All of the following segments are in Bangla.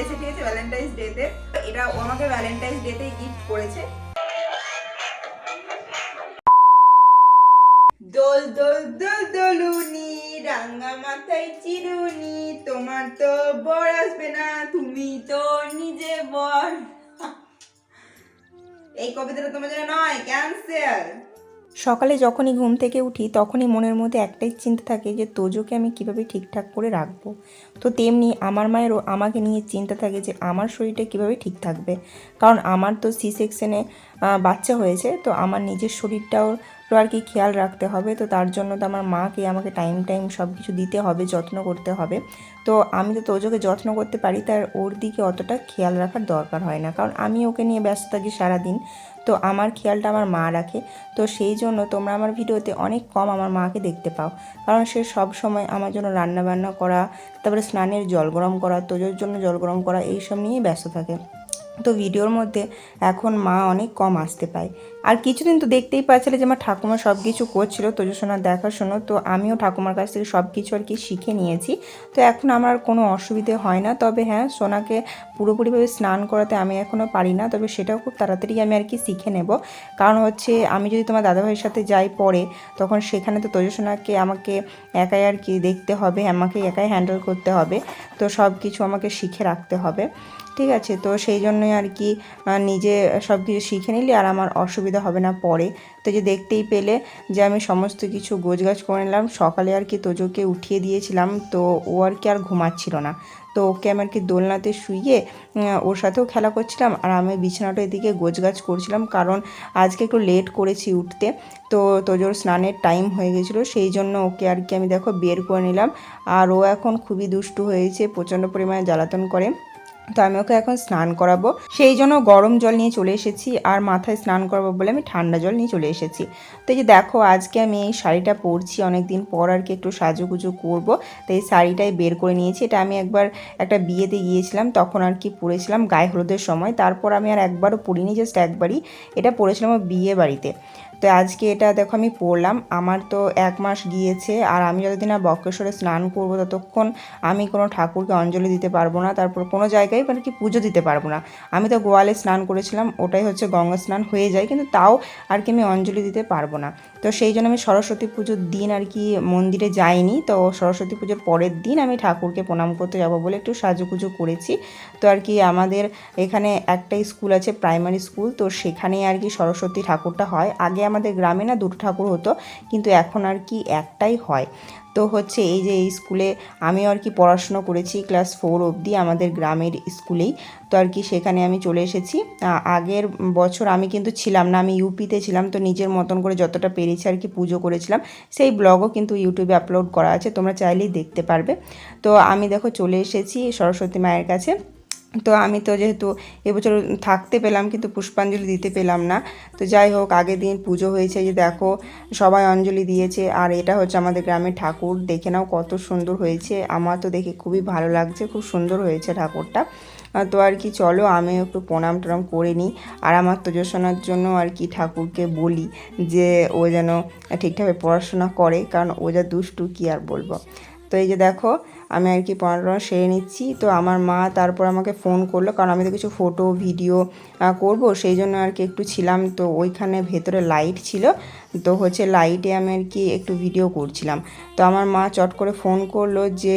দিয়েছে ঠিক আছে ভ্যালেন্টাইন্স ডেতে এটা ও আমাকে ভ্যালেন্টাইন্স ডেতে গিফট করেছে। দোল দোল দোল, দোলুনি, রাঙা মাথায় চিরুনি, তোমার তো বর আসবে না, তুমি তো নিজে বর। এই কবিতাটা তোমার জন্য নয় ক্যান্সেল সকালে যখনই ঘুম থেকে উঠি, তখনই মনের মধ্যে একটাই চিন্তা থাকে যে, তোজোকে আমি কীভাবে ঠিকঠাক করে রাখব? তো তেমনি আমার মায়েরও আমাকে নিয়ে চিন্তা থাকে যে, আমার শরীরটা কীভাবে ঠিক থাকবে? কারণ আমার তো সি সেকশনে বাচ্চা হয়েছে, তো আমার নিজের শরীরটাও আর কি খেয়াল রাখতে হবে। তো তার জন্য তো আমার মাকে আমাকে টাইম টাইম সব কিছু দিতে হবে, যত্ন করতে হবে। তো আমি তো তোজোকে যত্ন করতে পারি, তার ওর দিকে অতটা খেয়াল রাখার দরকার হয় না। কারণ আমি ওকে নিয়ে ব্যস্ত থাকি সারাদিন, তো আমার খেয়ালটা আমার মা রাখে। তো সেই জন্য তোমরা আমার ভিডিওতে অনেক কম আমার মাকে দেখতে পাও। কারণ সে সব সময় আমার জন্য রান্না বান্না করা, তারপরে স্নানের জল গরম করা, তোজোর জন্য জল গরম করা, এইসব নিয়েই ব্যস্ত থাকে। তো ভিডিওর মধ্যে এখন মা অনেক কম আসতে পায়। আর কিছুদিন তো দেখতেই পাচ্ছিলে যে আমার ঠাকুমা সব কিছু করছিল তোজসোনার দেখাশোনো, তো আমিও ঠাকুমার কাছ থেকে সব কিছু আর কি শিখে নিয়েছি। তো এখন আমার কোনো অসুবিধে হয় না, তবে হ্যাঁ সোনাকে পুরোপুরিভাবে স্নান করাতে আমি এখনও পারি না, তবে সেটাও খুব তাড়াতাড়ি আমি আর কি শিখে নেব। কারণ হচ্ছে আমি যদি তোমার দাদাভাইয়ের সাথে যাই পরে, তখন সেখানে তো তোজসোনাকে আমাকে একাই আর কি দেখতে হবে, আমাকে একাই হ্যান্ডেল করতে হবে, তো সব কিছু আমাকে শিখে রাখতে হবে। ঠিক আছে, তো সেই জন্যই আর কি নিজে সব কিছু শিখে নিলে আর আমার অসুবিধা হবে না পরে। তো যে দেখতেই পেলে যে আমি সমস্ত কিছু গোছগাছ করে নিলাম। সকালে আর কি তোজোকে উঠিয়ে দিয়েছিলাম তো ও আর কি আর ঘুমাচ্ছিল না। তো ওকে আমি আর কি দোলনাতে উম, ওর সাথেও খেলা করছিলাম আর আমি বিছানাটা এদিকে গোছগাছ করছিলাম কারণ আজকে একটু লেট করেছি উঠতে। তো তোজোর স্নানের টাইম হয়ে গেছিল সেই জন্য ওকে আর কি আমি দেখো বের করে নিলাম। আর ও এখন খুবই দুষ্টু হয়েছে প্রচণ্ড পরিমাণে জ্বালাতন করে। তো আমি ওকে এখন স্নান করাবো। সেই জন্য গরম জল নিয়ে চলে এসেছি আর মাথায় স্নান করাবো বলে আমি ঠান্ডা জল নিয়ে চলে এসেছি। তো এই যে দেখো, আজকে আমি এই শাড়িটা পরছি অনেক দিন পর আর কি একটু সাজুগুজু করব। তো এই শাড়িটাই বের করে নিয়েছি। এটা আমি একবার একটা বিয়েতে গিয়েছিলাম, তখন আর কি পরেছিলাম গায়ে হলুদের সময়। তারপর আমি আর একবারও পরিনি জাস্ট একবারই। এটা পরেছিলাম বিয়ে বাড়িতে তো আজকে এটা দেখো আমি পরলাম আমার তো এক মাস গিয়েছে আর আমি যতদিন না বক্রেশ্বরে স্নান করব ততক্ষণ আমি কোনো ঠাকুরকে অঞ্জলি দিতে পারব না। তারপর কোনো জায়গায় মানে কি পুজো দিতে পারব না। আমি তো গোয়ালে স্নান করেছিলাম, ওটাই হচ্ছে গঙ্গা স্নান হয়ে যায় কিন্তু তাও আর কি আমি অঞ্জলি দিতে পারব না। তো সেই জন্য আমি সরস্বতী পুজোর দিন আর কি মন্দিরে যাইনি। তো সরস্বতী পুজোর পরের দিন আমি ঠাকুরকে প্রণাম করতে যাব বলে একটু সাজুগুজু করেছি। তো আর কি আমাদের এখানে একটা স্কুল আছে, প্রাইমারি স্কুল। তো সেখানে আর কি সরস্বতী ঠাকুরটা হয়। আগে আমাদের গ্রামে না দুটো ঠাকুর হতো, কিন্তু এখন আর কি একটাই হয়। তো হচ্ছে এই যে এই স্কুলে আমিও আর কি পড়াশুনো করেছি ক্লাস ফোর অবধি আমাদের গ্রামের স্কুলেই। তো আর কি সেখানে আমি চলে এসেছি। আগের বছর আমি কিন্তু ছিলাম না, আমি ইউপিতে ছিলাম, তো নিজের মতন করে যতটা পেরেছি আর কি পুজো করেছিলাম, সেই ব্লগও কিন্তু ইউটিউবে আপলোড করা আছে, তোমরা চাইলেই দেখতে পারবে। তো আমি দেখো চলে এসেছি সরস্বতী মায়ের কাছে। তো আমি তো যেহেতু এবছর থাকতে পেলাম, কিন্তু পুষ্পাঞ্জলি দিতে পেলাম না। তো যাই হোক, আগের দিন পুজো হয়েছে যে দেখো, সবাই অঞ্জলি দিয়েছে। আর এটা হচ্ছে আমাদের গ্রামের ঠাকুর, দেখে নাও কত সুন্দর হয়েছে। আমার তো দেখে খুবই ভালো লাগছে, খুব সুন্দর হয়েছে ঠাকুরটা। তো আর কি, চলো আমি একটু প্রণাম টনাম করে নিই। আর আমার তোজসোনার জন্য আর কি ঠাকুরকে বলি যে, ও যেন ঠিকঠাকভাবে পড়াশোনা করে, কারণ ও যা দুষ্টু, কি আর বলব। তো এই যে দেখো আমি আর কি পড়াশোনা সেরে নিচ্ছি। তো আমার মা তারপর আমাকে ফোন করল, কারণ আমি তো কিছু ফটো ভিডিও করব। সেই জন্য আর কি একটু ছিলাম। তো ওইখানে ভেতরে লাইট ছিল। তো হচ্ছে লাইটে আমি আর কি একটু ভিডিও করছিলাম। তো আমার মা চট করে ফোন করল যে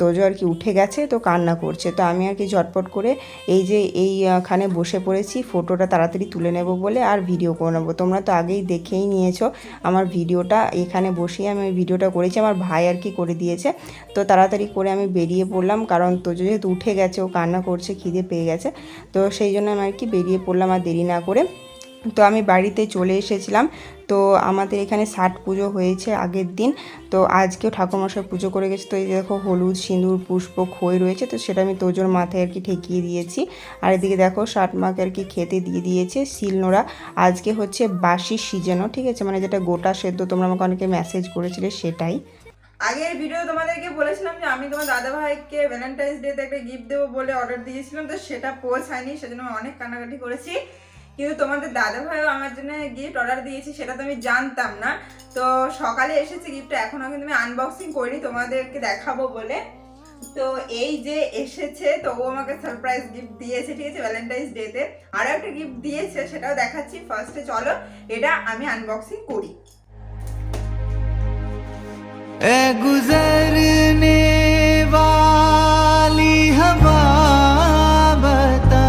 তোজো আর কি উঠে গেছে, তো কান্না করছে। তো আমি আর কি ঝটপট করে এই যে এইখানে বসে পড়েছি। ফটোটা তাড়াতাড়ি তুলে নেব বলে আর ভিডিও করে নেব। তোমরা তো আগেই দেখেই নিয়েছো আমার ভিডিওটা এখানে বসেই আমি ভিডিওটা করেছি। আমার ভাই আর কি করে দিয়েছে। তো তাড়াতাড়ি করে আমি বেরিয়ে পড়লাম, কারণ তো যেহেতু উঠে গেছে, ও কান্না করছে, খিদে পেয়ে গেছে, তো সেই জন্য আমি আর কি বেরিয়ে পড়লাম আর দেরি না করে। তো আমি বাড়িতে চলে এসেছিলাম, তো আমাদের এখানে ষাট পুজো হয়েছে আগের দিন, তো আজকেও ঠাকুরমশাই পুজো করে গেছে। তো এই দেখো, হলুদ, সিঁদুর, পুষ্প, খই রয়েছে, তো সেটা আমি তোজোর মাথায় আর কি ঠেকিয়ে দিয়েছি। আর এদিকে দেখো, ষাট মাকে আর কি খেতে দিয়ে দিয়েছে শিলনোড়া আজকে হচ্ছে বাসি সিজনও, ঠিক আছে? মানে যেটা গোটা সেদ্ধ, তোমরা আমাকে অনেকে মেসেজ করেছিলে সেটাই। আগের ভিডিও তোমাদেরকে বলেছিলাম যে আমি তোমার দাদা ভাইকে ভ্যালেন্টাইন্স ডেতে একটা গিফট দেবো বলে অর্ডার দিয়েছিলাম, তো সেটা পৌঁছায়নি, সেজন্য আমি অনেক কান্নাকাটি করেছি। কিন্তু তোমাদের দাদা ভাইও আমার জন্য গিফট অর্ডার দিয়েছি, সেটা তো আমি জানতাম না। তো সকালে এসেছে গিফটটা এখনও কিন্তু আমি আনবক্সিং করিনি, তোমাদেরকে দেখাবো বলে। তো এই যে এসেছে তো ও আমাকে সারপ্রাইজ গিফট দিয়েছে, ঠিক আছে ভ্যালেন্টাইন্স ডেতে আরও একটা গিফট দিয়েছে, সেটাও দেখাচ্ছি। ফার্স্টে চলো, এটা আমি আনবক্সিং করি। गुजरने वाली हवा बता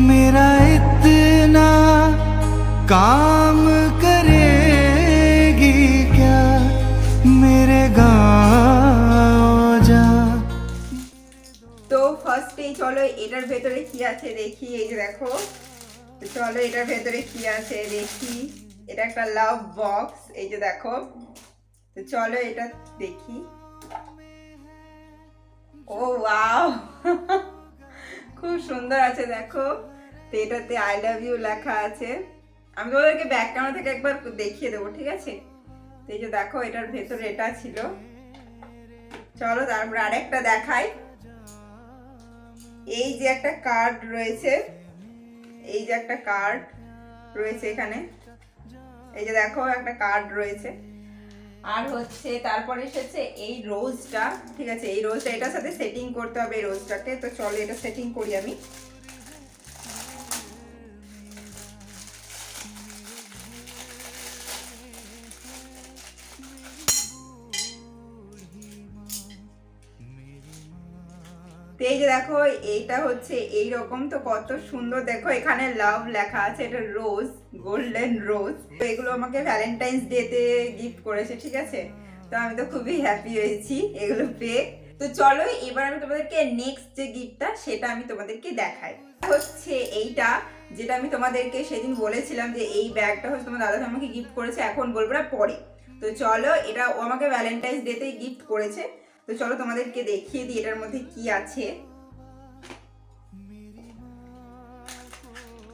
मेरा इतना काम करेगी क्या मेरे गाँव जा তো ফার্স্টেই চলো এটার ভেতরে কি আছে দেখি এই যে দেখো তো চলো এটার ভেতরে কি আছে দেখি এটা একটা লাভ বক্স এই যে দেখো তো চলো এটা দেখি। ও, ওয়াও। খুব সুন্দর আছে, দেখো। তো এটাতে আই লাভ ইউ লেখা আছে। আমি তোমাদেরকে ব্যাক থেকে একবার দেখিয়ে দেবো, ঠিক আছে? তো এই যে দেখো, এটার ভেতরে এটা ছিল। চলো, তারপর আরেকটা দেখাই। এই যে একটা কার্ড রয়েছে। এই যে একটা কার্ড রয়েছে এখানে। এই যে দেখো, একটা কার্ড রয়েছে। আর হচ্ছে তারপরে এসেছে এই রোজটা, ঠিক আছে? এই রোজটা এটার সাথে সেটিং করতে হবে, এই রোজটাকে। তো চলো এটা সেটিং করি আমি। এই যে দেখো, এইটা হচ্ছে এই রকম তো কত সুন্দর। দেখো, এখানে লাভ লেখা আছে। এটা রোজ গোল্ডেন রোজ তো এগুলো আমাকে ভ্যালেন্টাইন্স ডেতে গিফট করেছে, ঠিক আছে? তো আমি তো খুবই হ্যাপি হয়েছি এগুলো পেয়ে। তো চলো, এবার আমি তোমাদেরকে নেক্সট যে গিফটটা সেটা আমি তোমাদেরকে দেখাই। হচ্ছে এইটা, যেটা আমি তোমাদেরকে সেদিন বলেছিলাম যে এই ব্যাগটা হচ্ছে তোমার দাদা আমাকে গিফট করেছে, এখন বলব না, পরে। তো চলো, এটা ও আমাকে ভ্যালেন্টাইন্স ডেতেই গিফট করেছে। তো চলো তোমাদেরকে দেখিয়ে দিই এটার মধ্যে কি আছে।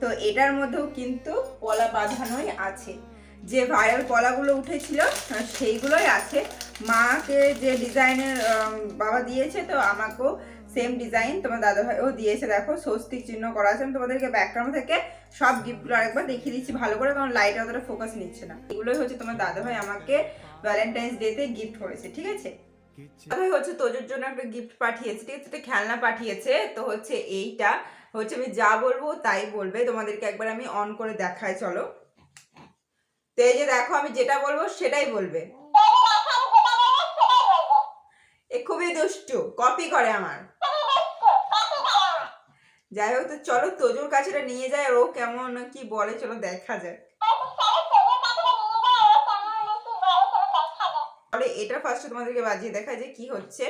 তো এটার মধ্যেও কিন্তু কলা বাঁধানোই আছে। যে ভাইরাল কলাগুলো উঠেছিল সেইগুলোই আছে। মাকে যে ডিজাইনের বাবা দিয়েছে, তো আমাকেও সেম ডিজাইন তোমার দাদা ভাইও দিয়েছে। দেখো, স্বস্তিক চিহ্ন করা আছে। আমি তোমাদেরকে ব্যাকগ্রাউন্ড থেকে সব গিফটগুলো আরেকবার দেখিয়ে দিচ্ছি ভালো করে, কারণ লাইট অতটা ফোকাস নিচ্ছে না। এগুলোই হচ্ছে তোমার দাদা ভাই আমাকে ভ্যালেন্টাইন্স ডেতে গিফট করেছে, ঠিক আছে? দাদাভাই হচ্ছে তোজোর জন্য একটা গিফট পাঠিয়েছে, ঠিক আছে? খেলনা পাঠিয়েছে, তো হচ্ছে এইটা। হচ্ছে আমি যা বলব তাই বলবে। তোমাদেরকে একবার আমি অন করে দেখাই, চলো। তো এই যে দেখো, আমি যেটা বলব সেটাই বলবে। এ খুবই দুষ্টু কপি করে আমার। যাই হোক, তো চলো তোজোর কাছে নিয়ে যায় আর ও কেমন, কি বলে, চলো দেখা যাক। তাহলে এটা ফার্স্টে তোমাদেরকে বাজিয়ে দেখা যে কি হচ্ছে।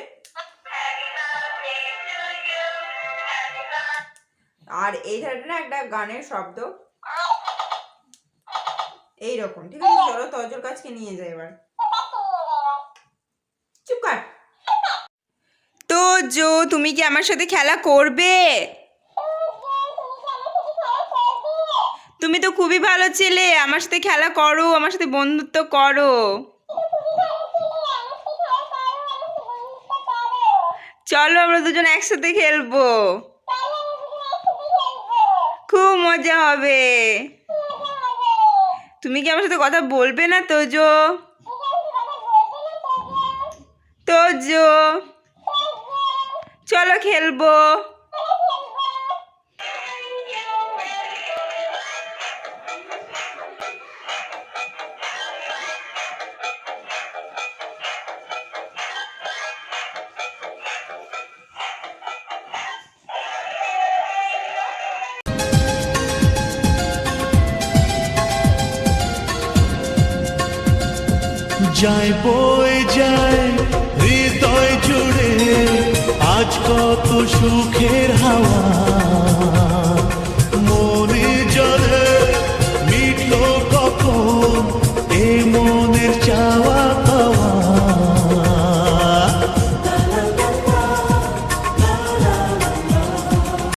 আর এই ধারটা না একটা গানের শব্দ। এই রকম ঠিক আছে? চলো তজর কাছকে নিয়ে যাই এবার। চুপ কর। তো জো তুমি কি আমার সাথে খেলা করবে? তুমি তো খুবই ভালো ছেলে, আমার সাথে খেলা করো, আমার সাথে বন্ধুত্ব করো। চলো, আমরা দুজন একসাথে খেলব। খুব মজা হবে। তুমি কি আমার সাথে কথা বলবে না, তোজো? তোজো। চলো, খেলব। যায় বই যায়, হৃদয় জুড়ে আজ কত সুখের হাওয়া। মনে জলে মিটল কখন, এ মনের চাওয়া